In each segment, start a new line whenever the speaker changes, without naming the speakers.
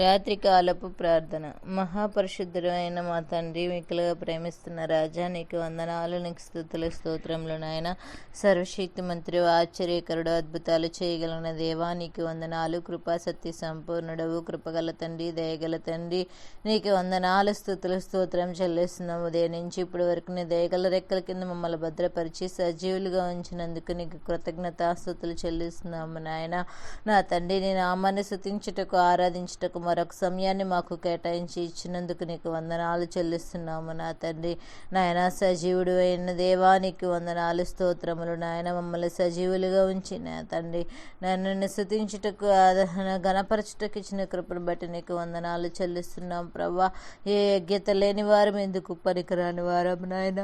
రాత్రికాలపు ప్రార్థన. మహాపరిశుద్ధుడైన మా తండ్రి మిక్కులుగా ప్రేమిస్తున్న రాజా నీకు వందనాలు నీకు స్థుతుల స్తోత్రంలో నాయన. సర్వశక్తి మంత్రి ఆశ్చర్యకరుడు అద్భుతాలు చేయగలిగిన దేవా నీకు వందనాలు. కృపా సత్య సంపూర్ణుడవు. కృపగల తండ్రి దయగల తండ్రి నీకు వందనాలు స్థుతుల స్తోత్రం చెల్లిస్తున్నాము. ఉదయం నుంచి ఇప్పటి వరకు నీ దయగల రెక్కల కింద మమ్మల్ని భద్రపరిచి సజీవులుగా ఉంచినందుకు నీకు కృతజ్ఞతాస్తుతులు చెల్లిస్తున్నాము నాయన. నా తండ్రి నీ నామాన్ని శుతించుటకు ఆరాధించుటకు మరొక సమయాన్ని మాకు కేటాయించి ఇచ్చినందుకు నీకు వందనాలు చెల్లిస్తున్నాము నా తండ్రి. నాయన సజీవుడు అయిన దేవానికి వందనాలు స్తోత్రములు. నాయన మమ్మల్ని సజీవులుగా ఉంచి నా తండ్రి. నన్ను శృతించుటకు గణపరచుటకు ఇచ్చిన కృపను బట్టి నీకు వందనాలు చెల్లిస్తున్నాం ప్రభా. ఏ యజ్ఞత లేని వారం ఎందుకు పనికిరాని వారం నాయన?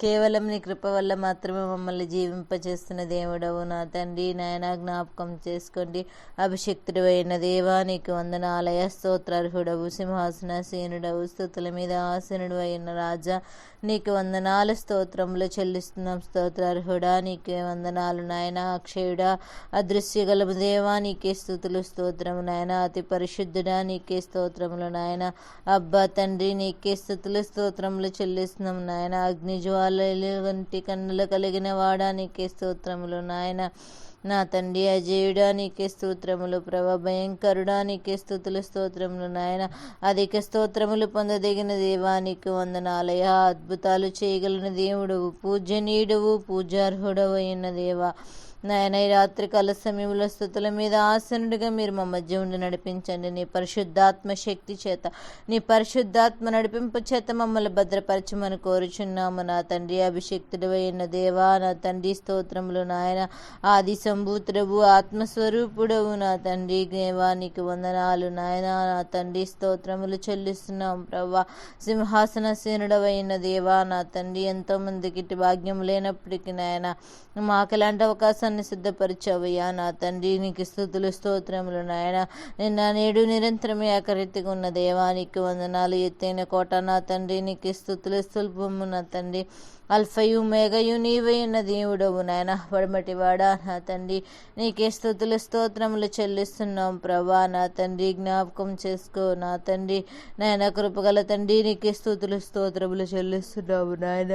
కేవలం నీ కృప వల్ల మాత్రమే మమ్మల్ని జీవింపచేస్తున్న దేవుడవు. నా తండ్రి నాయన జ్ఞాపకం చేసుకోండి. అభిషక్తుడు అయిన దేవా నీకు వందనాలయ స్తోత్రార్హుడవు సింహాసనసీనుడవు స్థుతుల మీద ఆసనుడు అయిన రాజా నీకు వందనాలు స్తోత్రములు చెల్లిస్తున్నాం స్తోత్రార్హుడా నీకే వందనాలు నాయన అక్షయుడా అదృశ్యగలము దేవా నీకే స్థుతులు స్తోత్రము నాయన అతి పరిశుద్ధుడా నీకే స్తోత్రములు నాయన. అబ్బా తండ్రి నీకే స్థుతులు స్తోత్రములు చెల్లిస్తున్నాం నాయన. అగ్నిజ్వాల వంటి కన్నుల కలిగిన వాడా నీకే స్తోత్రములు. నాయన నా తండ్రి అజయుడా నీకే స్తోత్రములు. ప్రభ భయంకరుడా నీకే స్థుతులు స్తోత్రములు. నాయన అధిక స్తోత్రములు పొందదగిన దేవానికి వందనాలయ అద్భుతాలు చేయగలిగిన దేవుడవు పూజనీయుడవు పూజార్హుడవు అయిన దేవా. నాయన ఈ రాత్రి కాల సమయంలో స్థుతుల మీద ఆసనుడిగా మీరు మా మధ్య ఉండి నడిపించండి. నీ పరిశుద్ధాత్మ శక్తి చేత నీ పరిశుద్ధాత్మ నడిపింపు చేత మమ్మల్ని భద్రపరచమని కోరుచున్నాము. నా తండ్రి అభిషక్తుడు అయిన దేవా నా తండ్రి స్తోత్రములు నాయన ఆది సంభూతుడవు ఆత్మస్వరూపుడవు. నా తండ్రి దేవా నీకు వందనాలు నాయన. నా తండ్రి స్తోత్రములు చెల్లిస్తున్నాం ప్రవ్వా. సింహాసనసేనుడవైన దేవా నా తండ్రి ఎంతో మందికి భాగ్యం లేనప్పటికీ నాయన మాకు ఎలాంటి అవకాశాన్ని సిద్ధపరిచావయ్యా. నా తండ్రి నీకు స్థుతులు స్తోత్రములు నాయన. నిన్న నేడు నిరంతరమే అకరెత్తిగా ఉన్న దేవానికి వందనాలు. ఎత్తైన కోట నా తండ్రి నీకు స్థుతులు స్థుల్పము నా తండ్రి. అల్ఫయు మేఘయు నీవై ఉన్న దేవుడవు నాయన. పడమటి వాడా నా తండ్రి. నీకే స్థుతులు స్తోత్రములు చెల్లిస్తున్నాం ప్రభా. నా తండ్రి జ్ఞాపకం చేసుకో నా తండ్రి. నాయన కృపగల తండ్రి నీకే స్థుతులు స్తోత్రములు చెల్లిస్తున్నావు నాయన.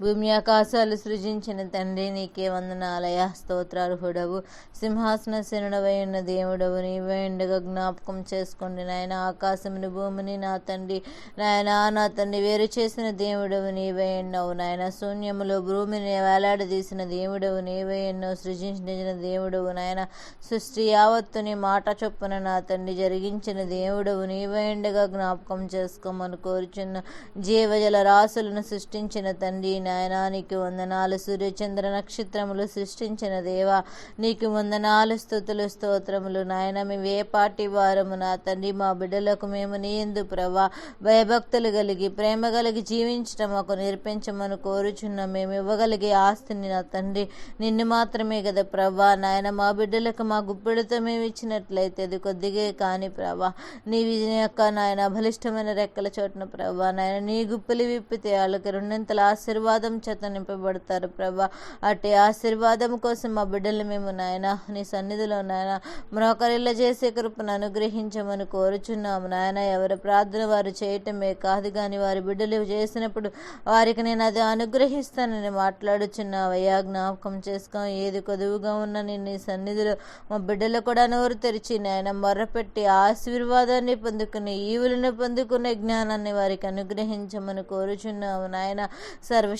భూమి ఆకాశాలు సృజించిన తండ్రి నీకే వందనాలయ. స్తోత్రార్హుడవు సింహాసన శనుడవై ఉన్న దేవుడవు. నీవే ఉండగా జ్ఞాపకం చేసుకోండి నాయన. ఆకాశముని భూమిని నా తండ్రి నాయన. నా తండ్రి వేరు చేసిన దేవుడవు. నీవే ఎన్నవు నాయన. శూన్యములో భూమిని వేలాడదీసిన దేవుడవు. నీవే ఎన్నో సృజించిన దేవుడవు నాయన. సృష్టి యావత్తుని మాట చొప్పున నా తండ్రి జరిగించిన దేవుడవు. నీవే ఉండగా జ్ఞాపకం చేసుకోమని కోరుచున్న జీవజల రాసులను సృష్టించిన తండ్రి నాయన నీకు వందనాలు. సూర్యచంద్ర నక్షత్రములు సృష్టించిన దేవా నీకు వందనాలు స్థుతులు స్తోత్రములు. నాయన మేము ఏ పాటి వారము నా తండ్రి మా బిడ్డలకు మేము నీ ఎందు ప్రభా భయభక్తులు కలిగి ప్రేమ కలిగి జీవించడం మాకు నేర్పించమని కోరుచున్నాం. మేము ఇవ్వగలిగే ఆస్తిని నా తండ్రి నిన్ను మాత్రమే కదా ప్రభా. నాయన మా బిడ్డలకు మా గుప్పెడితో మేము ఇచ్చినట్లయితే అది కొద్దిగే కానీ ప్రభా. నీ యొక్క నాయన బలిష్టమైన రెక్కల చోటున ప్రభా. నాయన నీ గుప్పలు విప్పితే వాళ్ళకి రెండింతల ఆశీర్వాదం చేత నింపబడతారు ప్రభా. అట్టి ఆశీర్వాదం కోసం మా బిడ్డలు మేము నాయన నీ సన్నిధిలో నాయన మరొకరిల్ల చేసే కృపను అనుగ్రహించమని కోరుచున్నాము నాయన. ఎవరి ప్రార్థన వారు చేయటమే కాదు కానీ వారి బిడ్డలు చేసినప్పుడు వారికి నేను అది అనుగ్రహిస్తానని మాట్లాడుచున్నావయ్యా. జ్ఞాపకం చేసుకో ఏది కొదువుగా ఉన్న నేను నీ సన్నిధిలో మా బిడ్డలు కూడా నోరు తెరిచి నాయన మొర్రపెట్టి ఆశీర్వాదాన్ని పొందుకుని ఈవులను పొందుకునే జ్ఞానాన్ని వారికి అనుగ్రహించమని కోరుచున్నాము నాయన.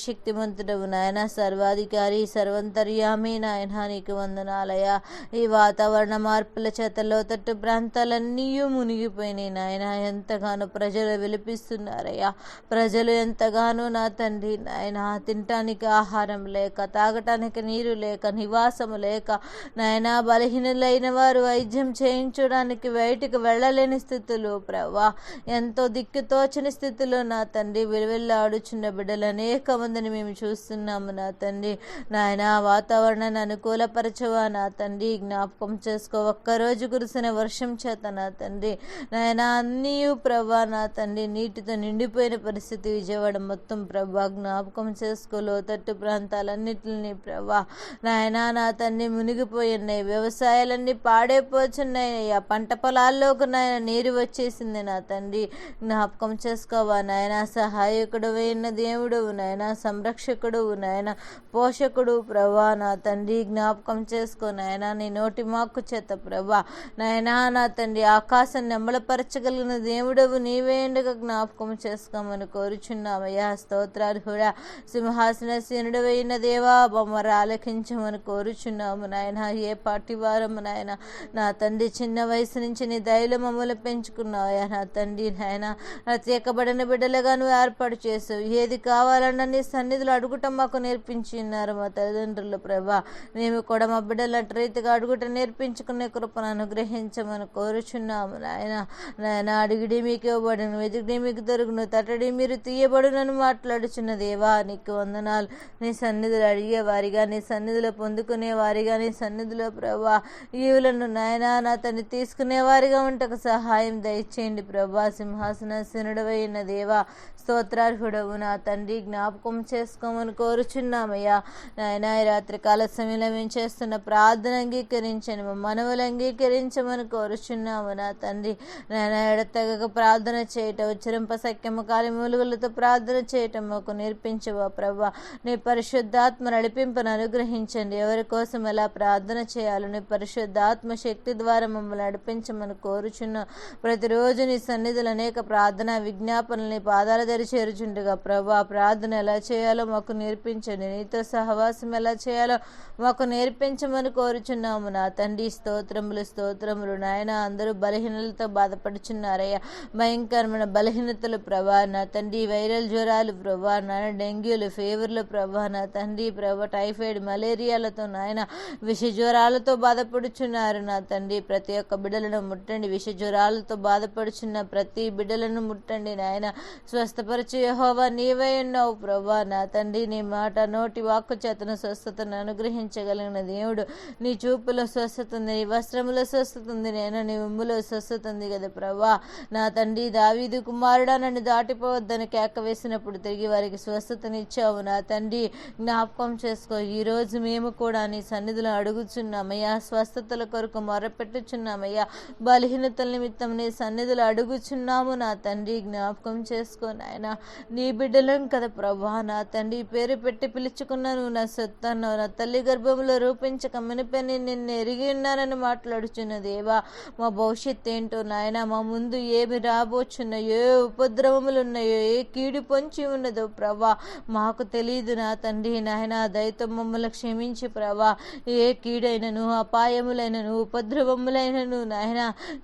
సర్వశక్తిమంతుడవు నాయన సర్వాధికారి సర్వంతర్యామి నాయన నీకు వందనాలయ ఈ వాతావరణ మార్పుల చేత లోతట్టు ప్రాంతాలన్నీ మునిగిపోయినాయి నాయన. ఎంతగానో ప్రజలు విలిపిస్తున్నారయ్యా. ప్రజలు ఎంతగానో నా తండ్రి నాయన. తినటానికి ఆహారం లేక తాగటానికి నీరు లేక నివాసము లేక నాయన బలహీనులైన వారు వైద్యం చేయించడానికి బయటికి వెళ్ళలేని స్థితిలో ప్రవ్వా ఎంతో దిక్కుతోచని స్థితిలో నా తండ్రి విలువెల్లాడుచున్న బిడ్డలు అనేక మంది ఉందని మేము చూస్తున్నాము నా తండ్రి. నాయన వాతావరణాన్ని అనుకూలపరచవా నా తండ్రి. జ్ఞాపకం చేసుకో ఒక్కరోజు కురిసిన వర్షం చేత నా తండ్రి. నాయన అన్నీ ప్రభా నా తండ్రి. నీటితో నిండిపోయిన పరిస్థితి విజయవాడ మొత్తం ప్రభా. జ్ఞాపకం చేసుకో లోతట్టు ప్రాంతాలన్నిటిని ప్రభా. నాయన నా తండ్రి మునిగిపోయినాయి వ్యవసాయాలన్నీ పాడైపోచున్నాయి ఆ పంట పొలాల్లోకి నాయన నీరు వచ్చేసింది నా తండ్రి. జ్ఞాపకం చేసుకోవా నాయన సహాయకుడు అయిన దేవుడు నాయన. సంరక్షకుడు నాయన పోషకుడు ప్రభా నా తండ్రి జ్ఞాపకం చేసుకో నాయన నీ నోటి మాకు చేత ప్రభా. నాయనా నా తండ్రి ఆకాశం నెమ్మలపరచగలిగిన దేవుడవు నీవే జ్ఞాపకం చేసుకోమని కోరుచున్నామయ్యా. స్తోత్రాలు కూడా సింహాసన సీనుడవైన దేవా బొమ్మర ఆలకించమని కోరుచున్నాము నాయన. ఏ పాటి వారము నాయన నా తండ్రి చిన్న వయసు నుంచి నీ దయలు మమ్మల్ని పెంచుకున్నావయ్యా నా తండ్రి నాయన. ప్రత్యేకబడిన బిడ్డలుగా నువ్వు ఏర్పాటు చేసావు. ఏది కావాలన్నా నీ సన్నిధులు అడుగుట మాకు నేర్పించి ఉన్నారు మా తల్లిదండ్రులు ప్రభా. మేము కూడా మా బిడ్డలు రీతిగా అడుగుట నేర్పించుకునే కృపను అనుగ్రహించమని కోరుచున్నాము నాయన. నాయన అడిగిడి మీకు ఇవ్వబడును వెతికిడి మీకు దొరుకును తటడి మీరు తీయబడునని మాట్లాడుచున్న దేవా నీకు వందనాలు. నీ సన్నిధులు అడిగే వారిగా నీ సన్నిధిలో పొందుకునే వారిగా నీ సన్నిధిలో ప్రభా ఈవులను నాయన నా తను తీసుకునే వారిగా ఉంటకు సహాయం దయచేయండి ప్రభా. సింహాసనసనుడవైన దేవా స్తోత్రార్హుడవు నా తండ్రి జ్ఞాపకం చేసుకోమని కోరుచున్నామయ్యా. నాయన ఈ రాత్రి కాల సమయంలో మేము చేస్తున్న ప్రార్థన అంగీకరించని మా మనవులు అంగీకరించమని కోరుచున్నాము నా తండ్రి. నాయన ఎడతెగక ప్రార్థన చేయటం ఉచ్చరింప సఖ్యము కాలి మూలుగులతో ప్రార్థన చేయటం మాకు నేర్పించవా ప్రభా. నీ పరిశుద్ధాత్మ నడిపింపును అనుగ్రహించండి. ఎవరి కోసం ఎలా ప్రార్థన చేయాలో నీ పరిశుద్ధాత్మ శక్తి ద్వారా మమ్మల్ని నడిపించమని కోరుచున్నాం. ప్రతిరోజు నీ సన్నిధులు అనేక ప్రార్థన విజ్ఞాపనల్ని పాదాల దరి చేరుచుండగా ప్రభా ప్రార్థన ఎలా చేయాలో మాకు నేర్పించండి. నీతో సహవాసం ఎలా చేయాలో మాకు నేర్పించమని కోరుచున్నాము నా తండ్రి. స్తోత్రములు స్తోత్రములు. నాయన అందరూ బలహీనలతో బాధపడుచున్నారయ్యా. భయంకరమైన బలహీనతలు ప్రభా. నా తండ్రి వైరల్ జ్వరాలు ప్రభా. నాయన డెంగ్యూలు ఫీవర్లు ప్రభా. నా తండ్రి ప్రభా టైఫాయిడ్ మలేరియాలతో నాయన విష జ్వరాలతో బాధపడుచున్నారు. నా తండ్రి ప్రతి ఒక్క బిడ్డలను ముట్టండి. విష జ్వరాలతో బాధపడుచున్న ప్రతి బిడ్డలను ముట్టండి. నాయన స్వస్థపరచు యహోవా. నీవై ఉన్నావు ప్రభా. నా తండ్రి నీ మాట నోటి వాక్కు చేతను స్వస్థతను అనుగ్రహించగలిగిన దేవుడు. నీ చూపులో స్వస్థత ఉంది నీ వస్త్రములో స్వస్థత ఉంది నేను నీ ఉమ్ములో స్వస్థత ఉంది కదా ప్రభా. నా తండ్రి దావీదు కుమారుడా నన్ను దాటిపోవద్దని కేక వేసినప్పుడు తిరిగి వారికి స్వస్థతనిచ్చావు నా తండ్రి జ్ఞాపకం చేసుకో ఈ రోజు మేము కూడా నీ సన్నిధిలో అడుగుచున్నామయ్యా స్వస్థతల కొరకు మొరపెట్టుచున్నామయ్యా. బలహీనతల నిమిత్తం నీ సన్నిధిలో అడుగుచున్నాము. నా తండ్రి జ్ఞాపకం చేసుకో నాయన. నీ బిడ్డలం కదా ప్రభా. నా తండ్రి పేరు పెట్టి పిలుచుకున్నాను నా సొత్తను నా తల్లి గర్భంలో రూపించక మునిపని నిన్ను ఎరిగి ఉన్నానని మాట్లాడుచున్న దేవా మా భవిష్యత్ ఏంటో నాయన మా ముందు ఏమి రాబోచున్నాయో ఏ ఉపద్రవములు ఉన్నాయో ఏ కీడు పొంచి ఉన్నదో ప్రభా మాకు తెలియదు నా తండ్రి నాయన దయతో మమ్మల్ని క్షమించి ప్రభా ఏ కీడైనను అపాయములైనను ఉపద్రవములైనను నాయన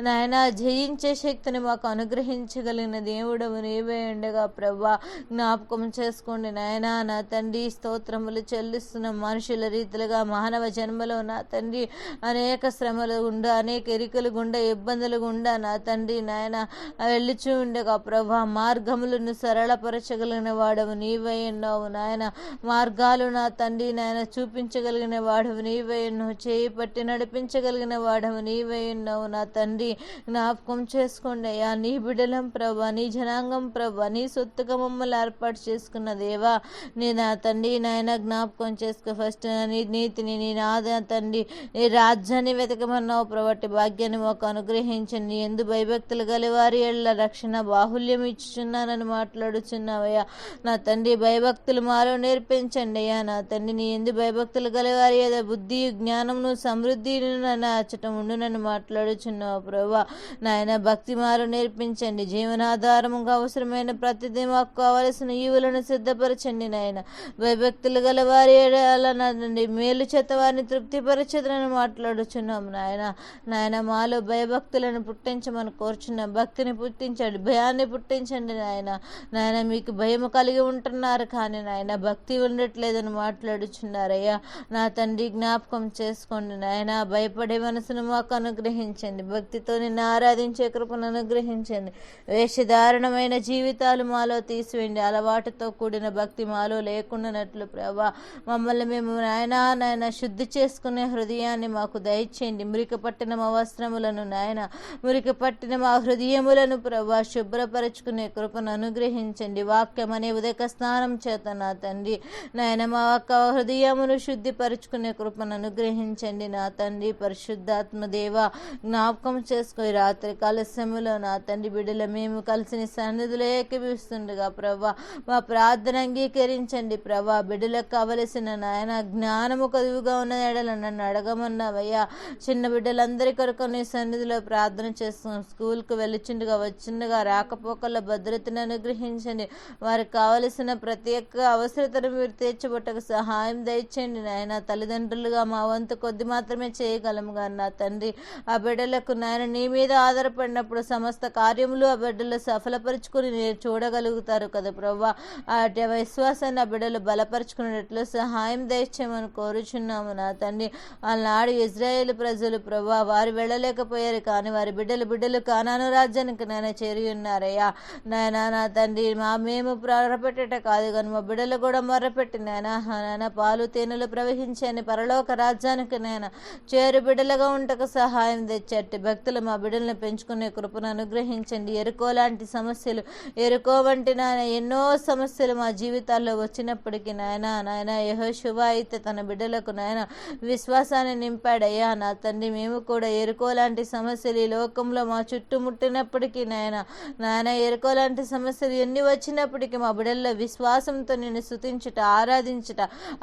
నాయన జయించే శక్తిని మాకు అనుగ్రహించగలిగిన దేవుడము నీవే ఉండగా ప్రభా జ్ఞాపకం చేసుకోండి నాయన నా తండ్రి స్తోత్రములు చెల్లిస్తున్న మనుషుల రీతిలుగా మానవ జన్మలో నా తండ్రి అనేక శ్రమలు గుండా అనేక ఎరికలు గుండా ఇబ్బందులు గుండా నా తండ్రి నాయన వెళ్ళిచూ ఉండగా ప్రభా మార్గములను సరళపరచగలిగిన వాడవు నీవై ఉన్నావు నాయన. మార్గాలు నా తండ్రి నాయన చూపించగలిగిన వాడవు నీవై ఉన్నావు చేయి పట్టి నడిపించగలిగిన వాడవు నీవై ఉన్నావు నా తండ్రి. జ్ఞాపకం చేసుకోండి అయ్యా నీ బిడలం ప్రభా నీ జనాంగం ప్రభా నీ సొత్తుగా మమ్మల్ని ఏర్పాటు చేసుకున్న దేవ. నీ నా తండ్రి నాయన జ్ఞాపకం చేసుకో. ఫస్ట్ నీ నీతిని నీ నాద తండ్రి. నీ రాజ్యాన్ని వెతకమన్నావు ప్రభట్టి భాగ్యాన్ని మాకు అనుగ్రహించండి ఎందు భయభక్తులు గలవారి ఏళ్ళ రక్షణ బాహుల్యం ఇచ్చుచున్నానని మాట్లాడుచున్నావయ్యా. నా తండ్రి భయభక్తులు మారో నేర్పించండి అయ్యా. నా తండ్రి నీ ఎందు భయభక్తులు గలవారి ఏదో బుద్ధి జ్ఞానమును సమృద్ధిని అచ్చటం నన్ను మాట్లాడుచున్నావు ప్రభా. నాయన భక్తి మారు నేర్పించండి. జీవనాధారముగా అవసరమైన ప్రతిదీ మాకు కావలసిన ఈవులను తృప్తిపరచండి నాయన. భయభక్తులు గల వారి ఏడాలనండి మేలు చేత వారిని తృప్తిపరచదని మాట్లాడుచున్నాం నాయన. నాయన మాలో భయభక్తులను పుట్టించమని కోరుచున్నాం. భక్తిని పుట్టించండి. భయాన్ని పుట్టించండి నాయన. నాయన మీకు భయం కలిగి ఉంటున్నారు కానీ నాయన భక్తి ఉండట్లేదని మాట్లాడుచున్నారయ్యా. నా తండ్రి జ్ఞాపకం చేసుకోండి నాయన. భయపడే మనసును మాకు అనుగ్రహించండి. భక్తితో నిన్ను ఆరాధించే కృపను అనుగ్రహించండి. వేషధారణమైన జీవితాలు మాలో తీసివేయండి. అలవాటుతో కూడిన భక్తి మాలో లేకుండానట్లు ప్రభా. మమ్మల్ని మేము నాయన నాయన శుద్ధి చేసుకునే హృదయాన్ని మాకు దయచేయండి. మురికి పట్టిన మా వస్త్రములను నాయన మురికి పట్టిన మా హృదయములను ప్రభా శుభ్రపరచుకునే కృపను అనుగ్రహించండి. వాక్యం అనే ఉదక స్నానం చేత నా తండ్రి. నాయన మా యొక్క హృదయమును శుద్ధిపరచుకునే కృపను అనుగ్రహించండి నా తండ్రి. పరిశుద్ధాత్మ దేవ జ్ఞాపకం చేసుకుని రాత్రి కలశములో నా తండ్రి బిడ్డల మేము కలిసి సన్నిధులేకి సన్నిధిలో ఏకీపిస్తుండగా ప్రభా మా ప్రార్థన అంగీకరించండి ప్రభా. బిడ్డలకు కావలసిన నాయన జ్ఞానము కదువుగా ఉన్న ఎడల నన్ను అడగమన్నావయ్యా. చిన్న బిడ్డలందరి కొరకు నీ సన్నిధిలో ప్రార్థన చేస్తున్నాం. స్కూల్కి వెళ్ళిచుండగా వచ్చిండగా రాకపోకల భద్రతను అనుగ్రహించండి. వారికి కావలసిన ప్రతి ఒక్క అవసరతను మీరు తీర్చబట్టకు సహాయం దయచేయండి నాయన. తల్లిదండ్రులుగా మా వంతు కొద్ది మాత్రమే చేయగలము కానీ నా తండ్రి. ఆ బిడ్డలకు నాయన నీ మీద ఆధారపడినప్పుడు సమస్త కార్యములు ఆ బిడ్డలు సఫలపరుచుకుని చూడగలుగుతారు కదా ప్రభా. ఆ విశ్వాసాన్ని ఆ బిడ్డలు బలపరుచుకునేటట్లు సహాయం దయచేయమని కోరుచున్నాము నా తండ్రి. ఆనాడు ఇజ్రాయేల్ ప్రజలు ప్రభా వారు వెళ్ళలేకపోయారు కానీ వారి బిడ్డలు బిడ్డలు కానాను రాజ్యానికి నాయన చేరి ఉన్నారయ్యా. నాయన నా తండ్రి మా మేము మొర్రపెట్టేట కాదు కానీ మా బిడ్డలు కూడా మొర్రపెట్టి నాయన నాయన పాలు తేనెలు ప్రవహించని పరలోక రాజ్యానికి నాయన చేరు బిడ్డలుగా ఉంటకు సహాయం తెచ్చట్టి భక్తులు మా బిడ్డలను పెంచుకునే కృపను అనుగ్రహించండి. ఎరుకో లాంటి సమస్యలు ఎరుకో వంటి నాయన ఎన్నో సమస్యలు మా జీవితం జీవితాల్లో వచ్చినప్పటికీ నాయన నాయన యహోశువ అయితే తన బిడ్డలకు నాయన విశ్వాసాన్ని నింపాడయ్యా. నా తండ్రి మేము కూడా ఎరుకోలాంటి సమస్యలు ఈ లోకంలో మా చుట్టుముట్టినప్పటికీ నాయన నాయన ఎరుకోలాంటి సమస్యలు ఎన్ని వచ్చినప్పటికీ మా బిడ్డల్లో విశ్వాసంతో నిన్ను స్థుతించుట ఆరాధించుట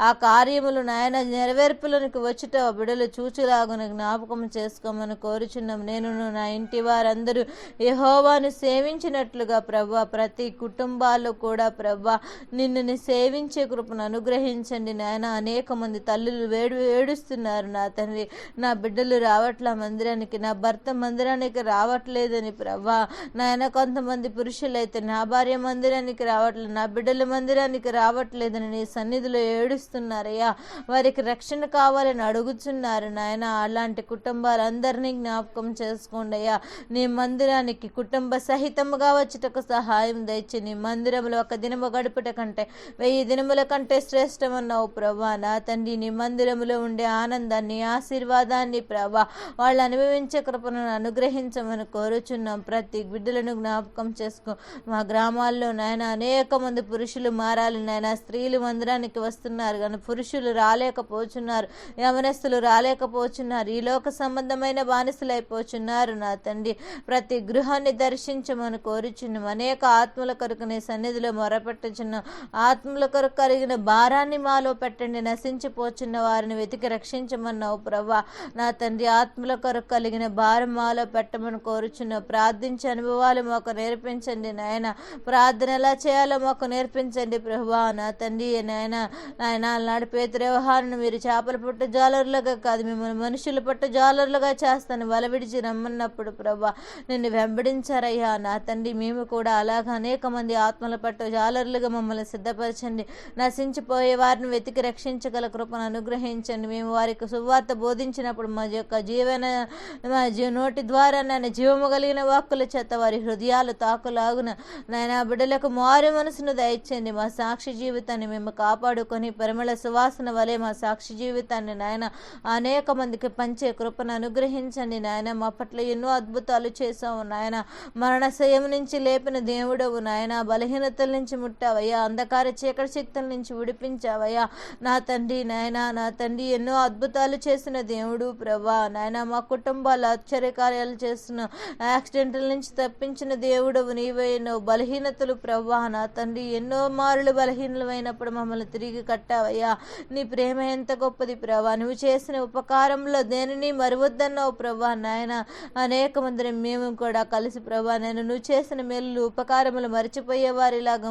ఆ కార్యములు నాయన నెరవేర్పులకు వచ్చుట ఆ బిడ్డలు చూచులాగున జ్ఞాపకం చేసుకోమని కోరుచున్నాం. నేను నా ఇంటి వారందరూ యహోవాను సేవించినట్లుగా ప్రభా ప్రతి కుటుంబాల్లో కూడా ప్రభా నిన్ను సేవించే కృపను అనుగ్రహించండి నాయన. అనేక మంది తల్లులు వేడు ఏడుస్తున్నారు నా తండ్రి. నా బిడ్డలు రావట్ల మందిరానికి నా భర్త మందిరానికి రావట్లేదని ప్రభా నాయన కొంతమంది పురుషులైతే నా భార్య మందిరానికి రావట్లేదు నా బిడ్డల మందిరానికి రావట్లేదని నీ సన్నిధిలో ఏడుస్తున్నారయ్యా. వారికి రక్షణ కావాలని అడుగుతున్నారు నాయన. అలాంటి కుటుంబాలందరినీ జ్ఞాపకం చేసుకోండి అయ్యా. నీ మందిరానికి కుటుంబ సహితముగా వచ్చుటకు సహాయం దయచి నీ మందిరంలో ఒక దినము గడుపుట కంటే వెయ్యి దినముల కంటే శ్రేష్టమన్నావు ప్రభా నా తండ్రి నీ మందిరములో ఉండే ఆనందాన్ని ఆశీర్వాదాన్ని ప్రభా వాళ్ళు అనుభవించే కృపను అనుగ్రహించమని కోరుచున్నాం. ప్రతి బిడ్డలను జ్ఞాపకం చేసుకో. మా గ్రామాల్లో నాయన అనేక మంది పురుషులు మారాలి నాయన. స్త్రీలు మందిరానికి వస్తున్నారు కానీ పురుషులు రాలేకపోతున్నారు. యవనస్తులు రాలేకపోతున్నారు. ఈ లోక సంబంధమైన బానిసలు అయిపోతున్నారు నా తండ్రి. ప్రతి గృహాన్ని దర్శించమని కోరుచున్నాం. అనేక ఆత్మల కొరకు నీ సన్నిధిలో మొరపెట్టుచున్నాం. ఆత్మల కొరకు కలిగిన భారాన్ని మాలో పెట్టండి నశించిపోచున్న వారిని వెతికి రక్షించమన్నావు ప్రభా నా తండ్రి ఆత్మల కొరకు కలిగిన భారం మాలో పెట్టమని కోరుచున్నావు. ప్రార్థించే అనుభవాలు మాకు నేర్పించండి నాయన. ప్రార్థన ఎలా చేయాలో మాకు నేర్పించండి ప్రభా నా తండ్రి నాయన నాయన నాడు పేతురు వ్యవహారాన్ని మీరు చేపలు పట్టు జాలర్లుగా కాదు మిమ్మల్ని మనుషులు పట్టు జాలర్లుగా చేస్తాను. వల విడిచి రమ్మన్నప్పుడు ప్రభా నిన్ను వెంబడించారయ్యా. నా తండ్రి మేము కూడా అలాగ అనేక మంది ఆత్మల పట్టు జాలర్లుగా మమ్మల్ని సిద్ధపరచండి. నశించిపోయే వారిని వెతికి రక్షించగల కృపను అనుగ్రహించండి. మేము వారికి సువార్త బోధించినప్పుడు మా యొక్క జీవన మా నోటి ద్వారా నాయన జీవము కలిగిన వాక్కుల చేత వారి హృదయాలు తాకులాగున నాయన బిడ్డలకు మారు మనసును దయచండి మా సాక్షి జీవితాన్ని మేము కాపాడుకొని పరిమళ సువాసన వలె మా సాక్షి జీవితాన్ని నాయన అనేక మందికి పంచే కృపను అనుగ్రహించండి. నాయన మా పట్ల ఎన్నో అద్భుతాలు చేసావు నాయన మరణశయం నుంచి లేపిన దేవుడవు. నాయన బలహీనతల నుంచి ముట్టావయ్యా. అంధకార చీకటి శక్తుల నుంచి విడిపించావయ్యా. నా తండ్రి నాయన నా తండ్రి ఎన్నో అద్భుతాలు చేసిన దేవుడు ప్రభా. నాయన మా కుటుంబాలు ఆశ్చర్యకార్యాలు చేస్తున్న యాక్సిడెంట్ల నుంచి తప్పించిన దేవుడవు నీవైన బలహీనతలు ప్రభా. నా తండ్రి ఎన్నో మారులు బలహీనమైనప్పుడు మమ్మల్ని తిరిగి కట్టావయ్యా. నీ ప్రేమ ఎంత గొప్పది ప్రభా. నువ్వు చేసిన ఉపకారంలో దేనిని మరువద్దన్నావు ప్రభా. నాయన అనేక మందిని మేము కూడా కలిసి ప్రభా నేను నువ్వు చేసిన మేలు ఉపకారములు మర్చిపోయే వారిలాగా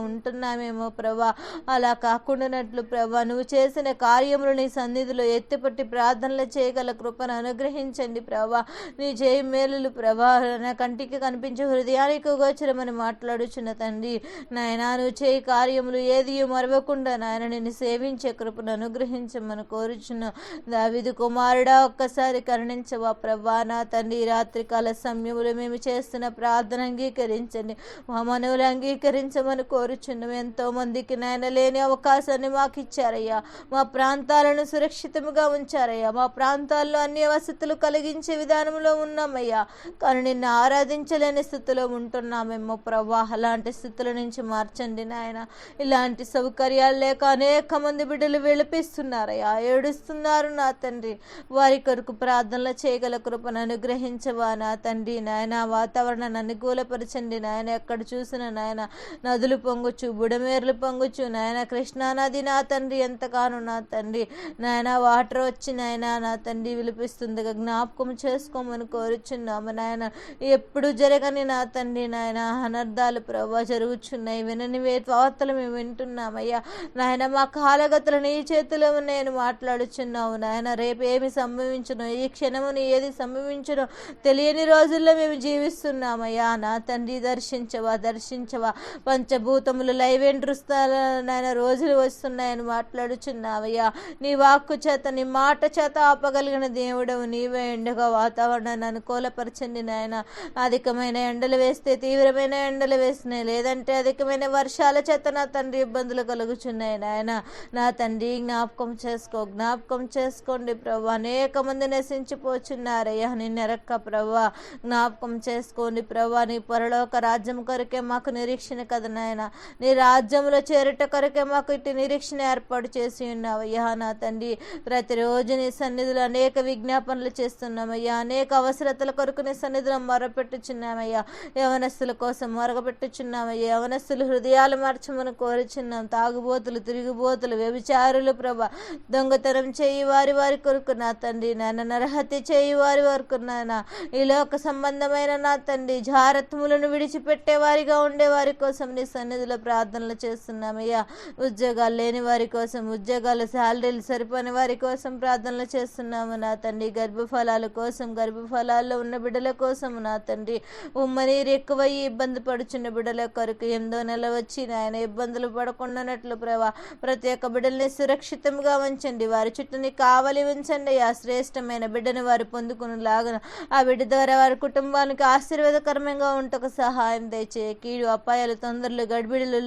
ఉంటున్నామేమో ప్రభా. అలా కాకుండానట్లు ప్రభా నువ్వు చేసిన కార్యములు నీ సన్నిధిలో ఎత్తిపట్టి ప్రార్థనలు చేయగల కృపను అనుగ్రహించండి ప్రభా. నీ చేయి మేలులు ప్రభా నా కంటికి కనిపించే హృదయానికి గోచరమని మాట్లాడుచున్న తండ్రి. నాయన నువ్వు చేయి కార్యములు ఏది మరవకుండా నాయన నిన్ను సేవించే కృపను అనుగ్రహించమని కోరుచున్న. దావిది కుమారుడా ఒక్కసారి కరుణించవా ప్రభా. నా తండ్రి రాత్రికాల సమయములు మేము చేస్తున్న ప్రార్థన అంగీకరించండి. మా మనవులు అంగీకరించమని కోరుచున్నాం. ఎంతో మందికి నాయన లేని అవకాశాన్ని మాకు ఇచ్చారయ్యా మా ప్రాంతాలను సురక్షితంగా ఉంచారయ్యా. మా ప్రాంతాల్లో అన్ని వసతులు కలిగించే విధానంలో ఉన్నామయ్యా. కానీ నిన్ను ఆరాధించలేని స్థితిలో ఉంటున్నామేమో ప్రభా అలాంటి స్థితుల నుంచి మార్చండి నాయన. ఇలాంటి సౌకర్యాలు లేక అనేక మంది బిడ్డలు విలపిస్తున్నారయ్యా ఏడుస్తున్నారు నా తండ్రి. వారి కొరకు ప్రార్థనలు చేయగల కృపను అనుగ్రహించవా నా తండ్రి. నాయన వాతావరణాన్ని అనుకూలపరచండి నాయన. ఎక్కడ చూసిన నాయన నదులు పొంగొచ్చు బుడమేర్లు పొంగుచు నాయన కృష్ణానది నా తండ్రి ఎంతగానో నా తండ్రి. నాయన వాటర్ వచ్చి నాయన నా తండ్రి విలిపిస్తుంది. జ్ఞాపకం చేసుకోమని కోరుచున్నాము నాయన. ఎప్పుడు జరగని నా తండ్రి నాయన. అనర్థాలు ప్రభా జరుగుచున్నాయి. వినని వే వార్తలు మేము వింటున్నామయ్యా. నాయన మా కాలగతులు నీ చేతిలో నేను మాట్లాడుచున్నావు నాయన. రేపు ఏమి సంభవించను ఈ క్షణముని ఏది సంభవించను తెలియని రోజుల్లో మేము జీవిస్తున్నామయ్యా. నా తండ్రి దర్శించవా దర్శించవా. పంచభూతములు లైవేండ్రుస్తాయన రోజులు వస్తున్నాయని మాట్లాడుచున్నావయ్యా. నీ వాక్కు చేత నీ మాట చేత ఆపగలిగిన దేవుడవు నీవే. ఎండగా వాతావరణాన్ని అనుకూలపరచండి నాయన. అధికమైన ఎండలు వేస్తే తీవ్రమైన ఎండలు వేసినాయి లేదంటే అధికమైన వర్షాల చేత నా తండ్రి ఇబ్బందులు కలుగుచున్నాయి నాయన. నా తండ్రి జ్ఞాపకం చేసుకో జ్ఞాపకం చేసుకోండి ప్రభు. అనేక మంది నశించిపోచున్నారయ్యా. నిన్నెరక్క ప్రభా. జ్ఞాపకం చేసుకోండి ప్రభా. నీ పొరలోక రాజ్యం కొరకే మాకు నిరీక్షణ కదా నాయన. నీ రాజ్యంలో చేరుట కొరకే మాకు ఇటు నిరీక్షణ ఏర్పాటు చేసి ఉన్నావయ్యా నా తండ్రి. ప్రతిరోజు నీ సన్నిధిలో అనేక విజ్ఞాపనలు చేస్తున్నామయ్యా. అనేక అవసరతల కొరకు నీ సన్నిధిలో మొరపెట్టుచున్నామయ్యా. యవనస్తుల కోసం మొరగపెట్టుచున్నామయ్యా యవనస్తులు హృదయాలు మార్చమని కోరుచున్నాం. తాగుబోతులు తిరుగుబోతులు వ్యభిచారులు ప్రభ. దొంగతనం చేయి వారి వారి కొరకు నా తండ్రి. నాన్న నరహత్య చేయి వారి వరకు నాన్న ఈ లోక సంబంధమైన నా తండ్రి. జారత్ములను విడిచిపెట్టే వారిగా ఉండే వారి కోసం నీ సన్నిధిలో ప్రార్థనలు చేస్తున్నామయ్యా. ఉద్యోగాలు లేని వారి కోసం ఉద్యోగాలు శాలరీలు సరిపోని వారి కోసం ప్రార్థనలు చేస్తున్నాము నా తండ్రి. గర్భఫలాల కోసం గర్భఫలాల్లో ఉన్న బిడ్డల కోసం నా తండ్రి. ఉమ్మనీరు ఎక్కువయ్యి ఇబ్బంది పడుచున్న బిడ్డల కొరకు ఎందో నెల వచ్చి నాయన ఇబ్బందులు పడకుండానట్లు ప్రభా. ప్రతి ఒక్క బిడ్డల్ని సురక్షితంగా ఉంచండి. వారి చుట్టూని కావలి ఉంచండి. ఆ శ్రేష్టమైన బిడ్డను వారు పొందుకుని లాగన ఆ బిడ్డ ద్వారా వారి కుటుంబానికి ఆశీర్వాదకరంగా ఉంటకు సహాయం దయచే కీడు అపాయాలు తొందరలు గడిబిడులు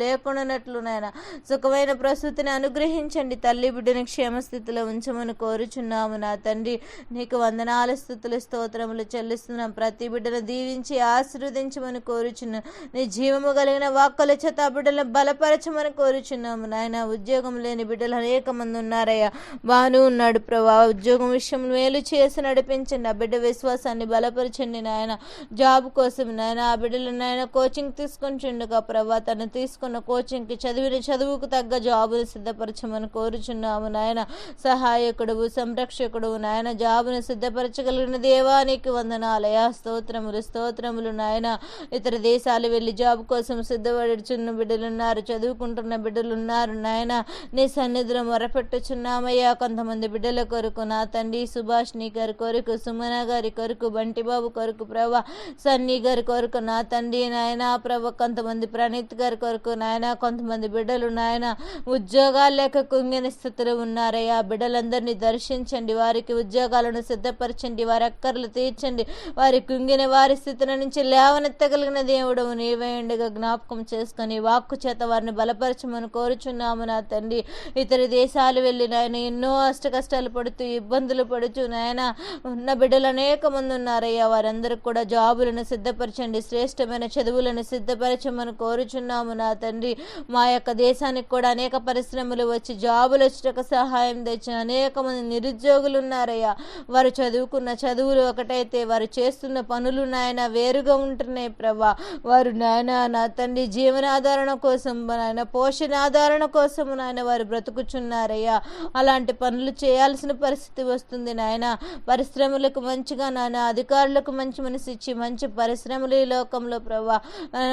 లేకుండానట్లు నాయన. సుఖమైన ప్రసూతిని అనుగ్రహించండి తల్లి. బిడ్డని క్షేమస్థితిలో ఉంచమని కోరుచున్నాము నా తండ్రి. నీకు వందనాల స్థుతులు స్తోత్రములు చెల్లిస్తున్నాం. ప్రతి బిడ్డను దీవించి ఆశీర్వదించమని కోరుచున్నాం. నీ జీవము కలిగిన వాక్కల చేత బిడ్డలను బలపరచమని కోరుచున్నాము. నాయన ఉద్యోగం లేని బిడ్డలు అనేక మంది ఉన్నారయ్యా. బాను ఉన్నాడు ప్రభా. ఉద్యోగం విషయం మేలు చేసి నడిపించండి. ఆ బిడ్డ విశ్వాసాన్ని బలపరచండి నాయన. జాబ్ కోసం నాయన ఆ బిడ్డలు నాయన కోచింగ్ తీసుకొని చుండగా ప్రభా. తను తీసుకున్న కోచింగ్ కోచింగ్కి చదివిన చదువుకు తగ్గ జాబును సిద్ధపరచమని కోరుచున్నాము నాయన. సహాయకుడు సంరక్షకుడు నాయన. జాబును సిద్ధపరచగలిగిన దేవానికి వందనాలయ స్తోత్రములు స్తోత్రములు నాయన. ఇతర దేశాలు వెళ్ళి జాబ్ కోసం సిద్ధపడుచున్న బిడ్డలున్నారు చదువుకుంటున్న బిడ్డలున్నారు నాయన. నీ సన్నిధిలో మొరపెట్టుచున్నామయ్యా. కొంతమంది బిడ్డల కొరకు నా తండ్రి సుభాష్ నీ గారి కొరకు సుమన గారి కొరకు బంటిబాబు కొరకు ప్రభా సన్నీ గారి కొరకు నా తండ్రి నాయన. ప్రభ కొంతమంది ప్రణీత్ గారి కొరకు నాయన. కొంతమంది బిడ్డలు నాయన ఉద్యోగాలు లేక కుంగిన స్థితిలో ఉన్నారయ్యా. బిడ్డలందరినీ దర్శించండి వారికి ఉద్యోగాలను సిద్ధపరచండి వారి అక్కర్లు తీర్చండి. వారి కుంగిన వారి స్థితుల నుంచి లేవనెత్తగలిగిన దేవుడు నీవేయండిగా జ్ఞాపకం చేసుకొని వాక్కు చేత వారిని బలపరచమని కోరుచున్నాము నా తండ్రి. ఇతర దేశాలు వెళ్ళి నాయన ఎన్నో అష్ట కష్టాలు పడుతూ ఇబ్బందులు పడుతూ నాయన. ఉన్న బిడ్డలు అనేక మంది ఉన్నారయ్యా. వారందరికి కూడా జాబులను సిద్ధపరచండి శ్రేష్టమైన చదువులను సిద్ధపరచమని కోరుచున్నాము నా తండ్రి. మా యొక్క దేశానికి కూడా అనేక పరిశ్రమలు వచ్చి జాబులు వచ్చేటకు సహాయం తెచ్చిన అనేక మంది నిరుద్యోగులు ఉన్నారయ్యా. వారు చదువుకున్న చదువులు ఒకటైతే వారు చేస్తున్న పనులు నాయన వేరుగా ఉంటున్నాయి ప్రభా. వారు నాయన నా తండ్రి జీవనాధారణ కోసం నాయన పోషణాధారణ కోసం నాయన వారు బ్రతుకుచున్నారయ్యా. అలాంటి పనులు చేయాల్సిన పరిస్థితి వస్తుంది నాయన. పరిశ్రమలకు మంచిగా నాయన అధికారులకు మంచి మనసు ఇచ్చి మంచి పరిశ్రమలు ఈ లోకంలో ప్రభా.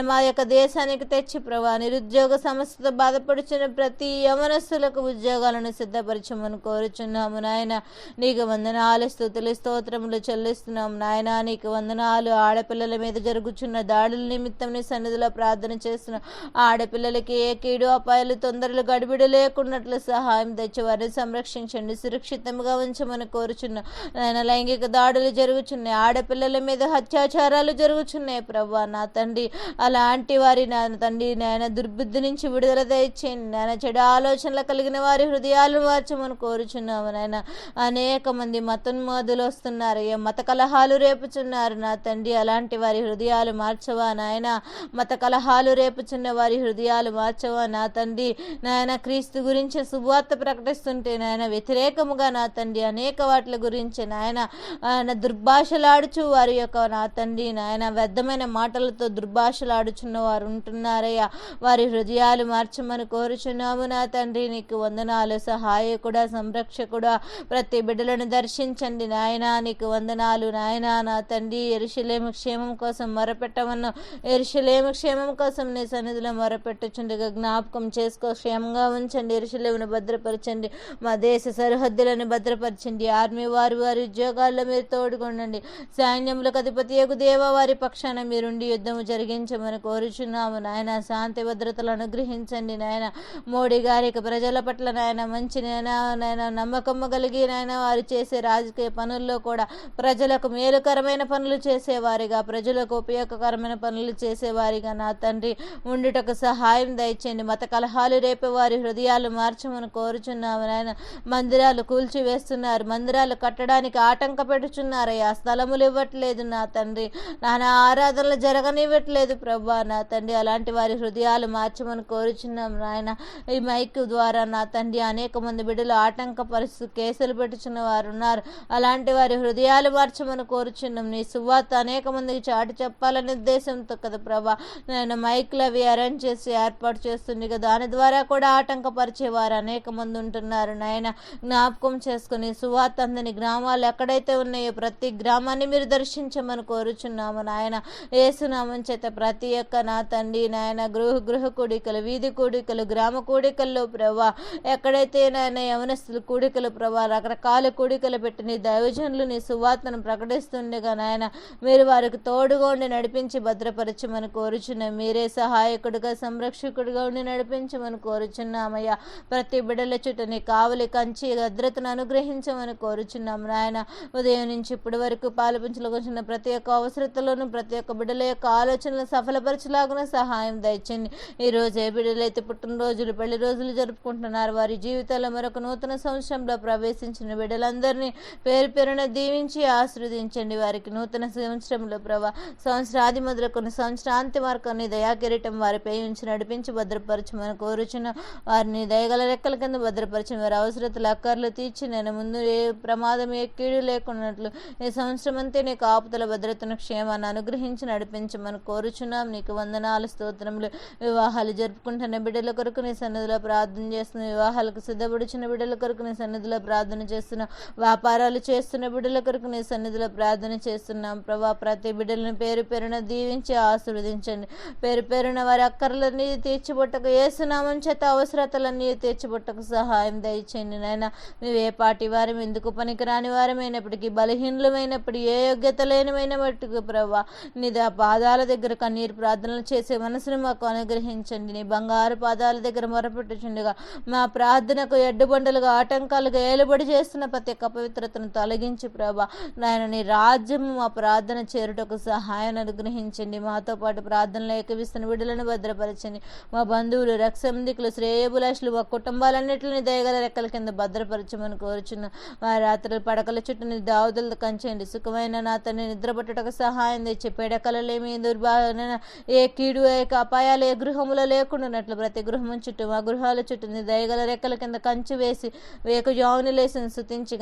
మా యొక్క దేశానికి తెచ్చి ప్రభా నిరుద్యోగ సమస్యతో బాధపడుచున్న ప్రతి యవనస్తులకు ఉద్యోగాలను సిద్ధపరచమని కోరుచున్నాము నాయన. నీకు వందనాలు స్థుతులు స్తోత్రములు చెల్లిస్తున్నాం నాయన. నీకు వందనాలు. ఆడపిల్లల మీద జరుగుచున్న దాడుల నిమిత్తం నీ సన్నిధిలో ప్రార్థన చేస్తున్నాం. ఆడపిల్లలకి ఏ కీడు అపాయాలు తొందరలు గడిబిడ లేకున్నట్లు సహాయం తెచ్చి వారిని సంరక్షించండి సురక్షితంగా ఉంచమని కోరుచున్నాం. నాయన లైంగిక దాడులు జరుగుచున్నాయి. ఆడపిల్లల మీద అత్యాచారాలు జరుగుచున్నాయి. ప్రభా నా తండ్రి అలాంటి వారి నా తండ్రి నాయన దుర్బుద్ధి వృద్ధి నుంచి విడుదల దయచేయండి నాయన చెడు ఆలోచనలు కలిగిన వారి హృదయాలు మార్చమని కోరుచున్నాము నాయన అనేక మంది మతోన్మాదులు వస్తున్నారు. ఏ మత కలహాలు రేపుచున్నారు. నా తండ్రి అలాంటి వారి హృదయాలు మార్చవా నాయన మత కలహాలు రేపుచున్న వారి హృదయాలు మార్చవా నా తండ్రి? నాయన క్రీస్తు గురించి శుభవార్త ప్రకటిస్తుంటే నాయన వ్యతిరేకముగా నా తండ్రి అనేక వాటి గురించి నాయన ఆయన దుర్భాషలాడుచు వారి యొక్క నా తండ్రి నాయన వ్యర్థమైన మాటలతో దుర్భాషలాడుచున్న వారు ఉంటున్నారయ్యా. వారి హృదయాలు మార్చమని కోరుచున్నాము నా తండ్రి. నీకు వందనాలు. సహాయకుడా సంరక్షకుడా ప్రతి బిడ్డలను దర్శించండి నాయన. నీకు వందనాలు నాయనా. నా తండ్రి ఎరుషలేము క్షేమం కోసం మొరపెట్టమన్నా ఎరుషలేము క్షేమం కోసం నీ సన్నిధిలో మొరపెట్టుచుండగా జ్ఞాపకం చేసుకో. క్షేమంగా ఉంచండి. ఎరుషులేమును భద్రపరచండి. మా దేశ సరిహద్దులను భద్రపరచండి. ఆర్మీ వారి వారి ఉద్యోగాల్లో మీరు తోడుకొండండి సైన్యములకు అధిపతి దేవ వారి పక్షాన మీరుండి యుద్ధము జరిగించమని కోరుచున్నాము నాయన. శాంతి భద్రతలను అనుగ్రహించండి నాయన. మోడీ గారికి ప్రజల పట్ల నాయన మంచి నాయన నాయన నమ్మకం కలిగి నాయన వారు చేసే రాజకీయ పనుల్లో కూడా ప్రజలకు మేలుకరమైన పనులు చేసేవారిగా ప్రజలకు ఉపయోగకరమైన పనులు చేసేవారిగా నా తండ్రి. ఉండుటకు సహాయం దయచేయండి. మత కలహాలు రేపే వారి హృదయాలు మార్చమని కోరుచున్నాము నాయన. మందిరాలు కూల్చివేస్తున్నారు మందిరాలు కట్టడానికి ఆటంక పెడుచున్నారయ్యా. స్థలములు ఇవ్వట్లేదు నా తండ్రి. నానా ఆరాధనలు జరగనివ్వట్లేదు ప్రభా నా తండ్రి. అలాంటి వారి హృదయాలు మార్చమని కోరుచున్నాం నాయన. ఈ మైక్ ద్వారా నా తండ్రి అనేక మంది బిడ్డలు ఆటంక పరిస్థితి కేసులు పెట్టుచున్న వారు ఉన్నారు అలాంటి వారి హృదయాలు మార్చమని కోరుచున్నాం. నీ సువార్త అనేక మందికి చాటి చెప్పాలనే ఉద్దేశంతో కదా ప్రభా. నేను మైక్లు అవి అరేంజ్ చేసి ఏర్పాటు చేస్తుంది కదా. దాని ద్వారా కూడా ఆటంకపరిచే వారు అనేక మంది ఉంటున్నారు నాయన. జ్ఞాపకం చేసుకుని సువార్త అందని గ్రామాలు ఎక్కడైతే ఉన్నాయో ప్రతి గ్రామాన్ని మీరు దర్శించమని కోరుచున్నాము నాయన. ఏసునామం చేత ప్రతి ఒక్క నా తండ్రి నాయన గృహ గృహకుడి కూడికలు వీధి కూడికలు గ్రామ కూడికల్లో ప్రభా ఎక్కడైతే నాయన యవనస్తులు కూడికలు ప్రభా రకరకాల కూడికలు పెట్టి నీ దైవజనులు నీ సువార్తను ప్రకటిస్తుండగా నాయన మీరు వారికి తోడుగా ఉండి నడిపించి భద్రపరచమని కోరుచున్నాం. మీరే సహాయకుడిగా సంరక్షకుడిగా ఉండి నడిపించమని కోరుచున్నామయ్యా. ప్రతి బిడ్డల చుట్టూ నీ కావలి కంచి భద్రతను అనుగ్రహించమని కోరుచున్నాం నాయన. ఉదయం నుంచి ఇప్పటి వరకు పాలపించలకొచ్చిన ప్రతి ఒక్క అవసరతలోనూ ప్రతి ఒక్క బిడ్డల యొక్క ఆలోచనలు సఫలపరచలాగున సహాయం దయచండి. ఈరోజు రోజే బిడ్డలైతే పుట్టినరోజులు పెళ్ళి రోజులు జరుపుకుంటున్నారు. వారి జీవితాల్లో మరొక నూతన సంవత్సరంలో ప్రవేశించిన బిడ్డలందరినీ పేరు పేరున దీవించి ఆశీర్వదించండి. వారికి నూతన సంవత్సరంలో ప్రభా సంవత్సరాది మొదలుకొని సంవత్సరాంతి మార్గాన్ని దయాకిరీటం వారిపై ఉంచి నడిపించి భద్రపరచమని కోరుచున్న వారిని దయగల రెక్కల కింద భద్రపరిచిన వారి అవసరతలు అక్కర్లు తీర్చి నేను ముందు ఏ ప్రమాదం ఏ కీడు లేకున్నట్లు ఈ సంవత్సరం అంతే నీకు ఆపుదల భద్రతను క్షేమాన్ని అనుగ్రహించి నడిపించమని కోరుచున్నాం. నీకు వందనాలు స్తోత్రములు వివాహాలు జరుపుకుంటున్న బిడ్డల కొరకు నీ సన్నిధిలో ప్రార్థన చేస్తున్న వివాహాలకు సిద్ధపడుచున్న బిడ్డల కొరకు నీ సన్నిధిలో ప్రార్థన చేస్తున్న వ్యాపారాలు చేస్తున్న బిడ్డల కొరకు నీ సన్నిధిలో ప్రార్థన చేస్తున్నాం. ప్రభా ప్రతి బిడ్డలను పేరు పేరున దీవించి ఆశీర్వదించండి. పేరు పేరున వారి అక్కర్లన్నీ తీర్చిబొట్టకు ఏసునామం చేత అవసరతలన్నీ తీర్చిబొట్టకు సహాయం దయచేయండి నాయన. మేము ఏ పాటి వారం ఎందుకు పనికిరాని వారమైనప్పటికీ బలహీనమైనప్పుడు ఏ యోగ్యత లేనిమైన మట్టుకు ప్రభా నీ దా పాదాల దగ్గర కన్నీరు ప్రార్థనలు చేసే మనసును మాకు అనుగ్రహించండి. నీ బంగారు పాదాల దగ్గర మొరపెట్టుచుండగా మా ప్రార్థనకు ఎడ్డుబండలుగా ఆటంకాలుగా ఏలుబడి చేస్తున్న ప్రతి ఒక్క పవిత్రతను తొలగించి ప్రభా. నాయన నీ రాజ్యము మా ప్రార్థన చేరుటకు సహాయాన్ని అనుగ్రహించండి. మాతో పాటు ప్రార్థనలో ఏకవిస్తున్న విడులను భద్రపరచండి. మా బంధువులు రక్షందికులు శ్రేయబులాషులు మా కుటుంబాలన్నింటిని దయగల రెక్కల కింద భద్రపరచమని కోరుచున్నాం. మా రాత్రులు పడకల చుట్టూ నీ దావుదలతో కంచండి సుఖమైన నా తన నిద్రపట్టుటకు సహాయం తెచ్చి పెడకలలేమి దుర్భాన ఏ కీడు ఏ అపాయాలు ఏ గృహములలో లేకుండానట్లు ప్రతి గృహం చుట్టూ మా గృహాల చుట్టూ నీ దయగల రెక్కల కింద కంచి వేసి వేకు జావుని లేసి స్థుతించి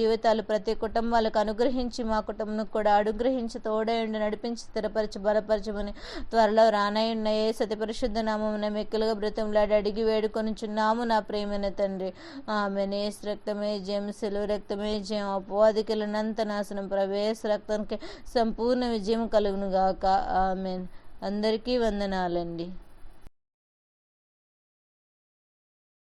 జీవితాలు ప్రతి కుటుంబాలకు అనుగ్రహించి మా కుటుంబం కూడా అనుగ్రహించి తోడేయండి నడిపించి స్థిరపరిచి బలపరచమని త్వరలో రానయ్యున్న ఏ సతి పరిశుద్ధ నామమున మెక్కులుగా బ్రతంలాడి అడిగి వేడుకొని చున్నాము నా ప్రేమైన తండ్రి. ఆమె నేస్ రక్తమే జయం సెలవు రక్తమే జయం. అపవాదికలనంత నాశనం ప్రవేశ రక్తానికి సంపూర్ణ విజయం కలుగును గాక ఆమె అందరికీ వందనాలండి.